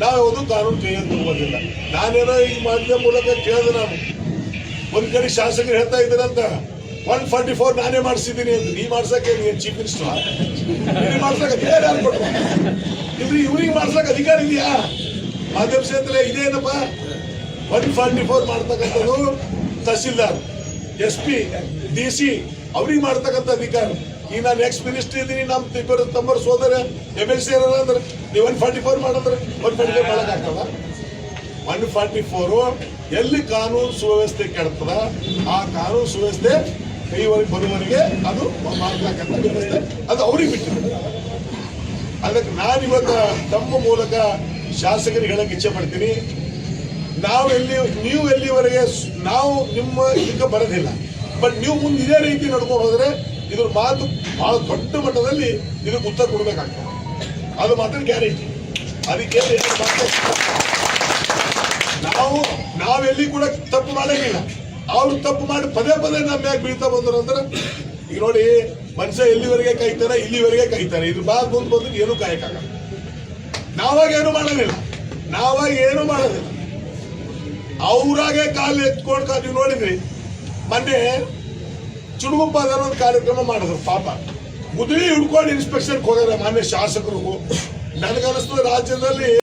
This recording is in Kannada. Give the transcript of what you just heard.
ನಾವು ಯಾವುದು ಕಾನೂನು ಕೈಯಲ್ಲಿ ತಗೋದಿಲ್ಲ ನಾನೇನೋ ಈ ಮಾಧ್ಯಮ ಮೂಲಕ ಕೇಳಿದೆ ನಾನು. ಒಂದ್ ಕಡೆ ಶಾಸಕರು ಹೇಳ್ತಾ ಇದ್ದಾರಂತ ಒನ್ ಫಾರ್ಟಿ ಫೋರ್ ನಾನೇ ಮಾಡಿಸಿದ್ದೀನಿ ಅಂತ ನೀ ಮಾಡ್ಸಕ್ಕೆ ನೀ ಚೀಫ್ ಮಿನಿಸ್ಟರ್ ನೀನು ಮಾಡ್ಸಕ್ಕೆ ಬೇರೆ ಯಾರು ಕೊಟ್ಟು ಇವ್ರಿಗೆ ಇವ್ರಿಗೆ ಅಧಿಕಾರ ಇದೆಯಾ? ಮಾಧ್ಯಮ ಕ್ಷೇತ್ರ ಇದೇನಪ್ಪ ಒನ್ ಫಾರ್ಟಿ ಫೋರ್ ಮಾಡ್ತಕ್ಕಂಥದ್ದು tahsildar, S P, D C, ಅವ್ರಿಗೆ ಮಾಡ್ತಕ್ಕಂಥ ಅಧಿಕಾರ. ಈಗ ನಾನು ಎಕ್ಸ್ ಮಿನಿಸ್ಟ್ರಿ ಇದ್ದೀನಿ ನಮ್ಮ ಇಬ್ಬರು ತಮ್ಮರು ಸೋದರ ಎಂ ಎಲ್ ಸಿ ಅಂದ್ರೆ ನೀವು ಒನ್ ಫಾರ್ಟಿ ಫೋರ್ ಮಾಡಿದ್ರೆ one forty four one forty four ಎಲ್ಲಿ ಕಾನೂನು ಸುವ್ಯವಸ್ಥೆ ಕೆಡ್ತದ? ಆ ಕಾನೂನು ಸುವ್ಯವಸ್ಥೆ ಕೈವರೆಗೆ ಬರುವವರಿಗೆ ಅದು ಮಾಡ್ತಕ್ಕಂಥ ವ್ಯವಸ್ಥೆ. ಅದು ಅವ್ರಿಗೆ ಬಿಟ್ಟಿದೆ. ಅದಕ್ಕೆ ನಾನು ಇವತ್ತು ತಮ್ಮ ಮೂಲಕ ಶಾಸಕರಿಗೆ ಹೇಳಕ್ಕೆ ಇಚ್ಛೆ ಪಡ್ತೀನಿ. ನಾವು ಎಲ್ಲಿ, ನೀವು ಎಲ್ಲಿವರೆಗೆ ನಾವು ನಿಮ್ಮ ಇದಕ್ಕೆ ಬರೋದಿಲ್ಲ. ಬಟ್ ನೀವು ಮುಂದೆ ಇದೇ ರೀತಿ ನಡ್ಕೊಂಡು ಹೋದ್ರೆ ಇದ್ರ ಮಾತು ಬಹಳ ದೊಡ್ಡ ಮಟ್ಟದಲ್ಲಿ ಇದಕ್ಕೆ ಉತ್ತರ ಕೊಡಬೇಕಾಗ್ತದೆ. ಅದು ಮಾತ್ರ ಗ್ಯಾರಂಟಿ. ಅದಕ್ಕೆ? ನಾವು ನಾವೆಲ್ಲಿ ಕೂಡ ತಪ್ಪು ಮಾಡಂಗಿಲ್ಲ. ಅವ್ರು ತಪ್ಪು ಮಾಡಿ ಪದೇ ಪದೇ ನಮ್ಮ ಮ್ಯಾಗ ಬೀಳ್ತಾ ಬಂದ್ರು ಅಂದ್ರೆ, ಈಗ ನೋಡಿ, ಮನುಷ್ಯ ಎಲ್ಲಿವರೆಗೆ ಕಾಯ್ತಾನೆ ಇಲ್ಲಿವರೆಗೆ ಕಾಯ್ತಾರೆ. ಇದ್ರ ಬಾದ್ ಮುಂದೆ ಬಂದ್ರೆ ಏನು ಕಾಯಕ್ಕಾಗಲ್ಲ. ನಾವಾಗ ಏನು ಮಾಡೋದಿಲ್ಲ ನಾವಾಗ ಏನು ಮಾಡೋದಿಲ್ಲ ಅವರಾಗೆ ಕಾಲು ಎತ್ಕೊಂಡು ಕಾ- ನೀವು ನೋಡಿದ್ರಿ, ಮೊನ್ನೆ ಚುಡುಗುಪ್ಪ ಒಂದು ಕಾರ್ಯಕ್ರಮ ಮಾಡಿದ್ರು ಪಾಪ. ಮುದುಳಿ ಹಿಡ್ಕೊಂಡು ಇನ್ಸ್ಪೆಕ್ಷನ್ ಹೋಗ್ಯಾರ ಮಾನ್ಯ ಶಾಸಕರು. ನನಗನ್ನಿಸ್ತದೆ ರಾಜ್ಯದಲ್ಲಿ